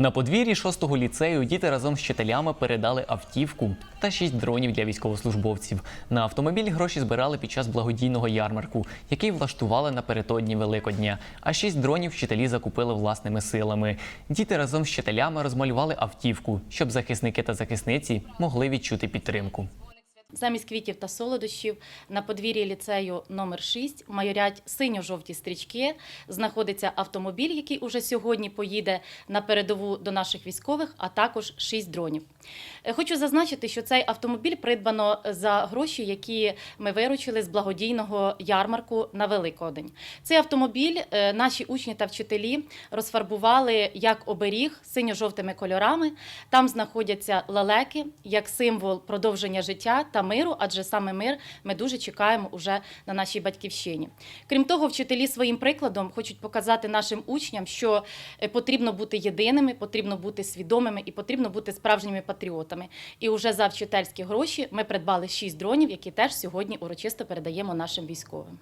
На подвір'ї шостого ліцею діти разом з вчителями передали автівку та шість дронів для військовослужбовців. На автомобіль гроші збирали під час благодійного ярмарку, який влаштували напередодні Великодня. А шість дронів вчителі закупили власними силами. Діти разом з вчителями розмалювали автівку, щоб захисники та захисниці могли відчути підтримку. Замість квітів та солодощів на подвір'ї ліцею номер 6 майорять синьо-жовті стрічки. Знаходиться автомобіль, який уже сьогодні поїде на передову до наших військових, а також шість дронів. Е, Хочу зазначити, що цей автомобіль придбано за гроші, які ми виручили з благодійного ярмарку на Великодень. Цей автомобіль е, наші учні та вчителі розфарбували як оберіг синьо-жовтими кольорами. Там знаходяться лелеки як символ продовження життя та миру, адже саме мир ми дуже чекаємо уже на нашій батьківщині. Крім того, вчителі своїм прикладом хочуть показати нашим учням, що е, потрібно бути єдиними, потрібно бути свідомими і потрібно бути справжніми патріотами. І вже за вчительські гроші ми придбали шість дронів, які теж сьогодні урочисто передаємо нашим військовим.